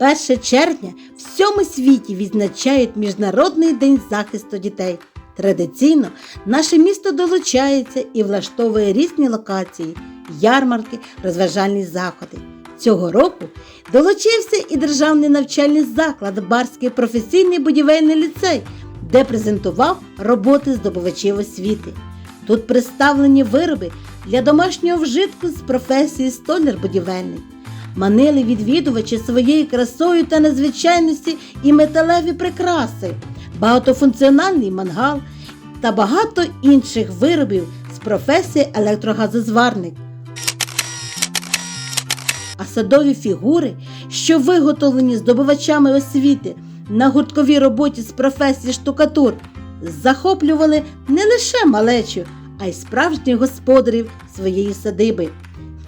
1 червня в всьому світі відзначають Міжнародний день захисту дітей. Традиційно наше місто долучається і влаштовує різні локації, ярмарки, розважальні заходи. Цього року долучився і державний навчальний заклад Барський професійний будівельний ліцей, де презентував роботи здобувачів освіти. Тут представлені вироби для домашнього вжитку з професії столяр-будівельник. Манили відвідувачі своєю красою та незвичайності і металеві прикраси, багатофункціональний мангал та багато інших виробів з професії електрогазозварник. А садові фігури, що виготовлені здобувачами освіти на гуртковій роботі з професії штукатур, захоплювали не лише малечу, а й справжніх господарів своєї садиби.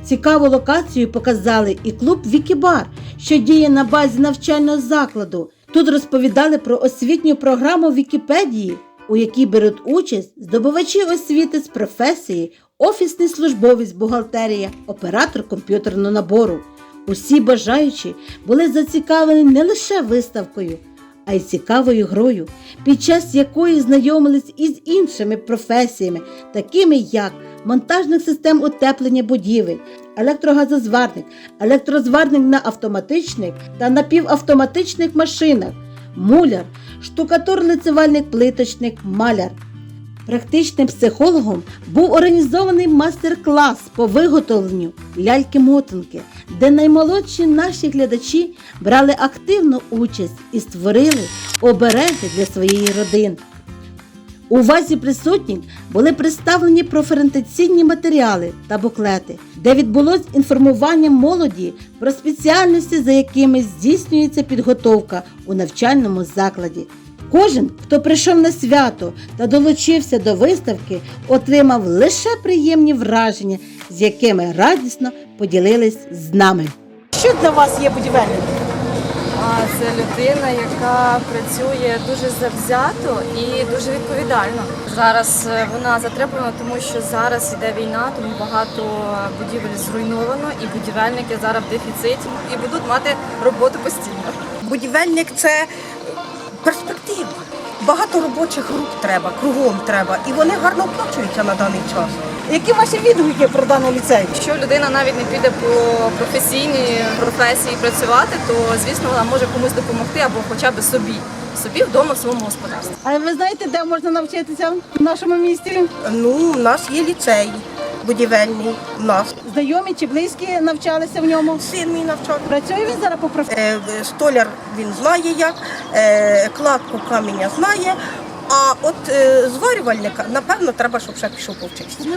Цікаву локацію показали і клуб Вікібар, що діє на базі навчального закладу. Тут розповідали про освітню програму Вікіпедії, у якій беруть участь здобувачі освіти з професії, офісний службовець бухгалтерія, оператор комп'ютерного набору. Усі бажаючі були зацікавлені не лише виставкою, а й цікавою грою, під час якої знайомились із іншими професіями, такими як монтажних систем утеплення будівель, електрогазозварник, електрозварник на автоматичних та напівавтоматичних машинах, муляр, штукатур-лицевальник плиточник, маляр. Практичним психологом був організований мастер-клас по виготовленню ляльки-мотанки, де наймолодші наші глядачі брали активну участь і створили обереги для своєї родини. У увазі присутніх були представлені профорієнтаційні матеріали та буклети, де відбулось інформування молоді про спеціальності, за якими здійснюється підготовка у навчальному закладі. Кожен, хто прийшов на свято та долучився до виставки, отримав лише приємні враження, з якими радісно поділились з нами. Що для вас є будівельник? А це людина, яка працює дуже завзято і дуже відповідально. Зараз е, вона затребувана, тому що зараз іде війна, тому багато будівель зруйновано, і будівельники зараз в дефіциті і будуть мати роботу постійно. Будівельник це перспектива. Багато робочих груп треба, кругом треба, і вони гарно оплачуються на даний час. Які ваші відгуки про даний ліцей? Якщо людина навіть не піде по професійній професії працювати, то звісно вона може комусь допомогти або хоча б собі, собі вдома в своєму господарстві. А ви знаєте, де можна навчитися в нашому місті? Ну, у нас є ліцей будівельний, у нас Знайомі чи близькі навчалися в ньому? син мій навчався. Працює він зараз по професії? Е, Столяр він знає як, е, кладку каменя знає. А от е, зварювальника, напевно, треба, щоб ще пішов повчитися.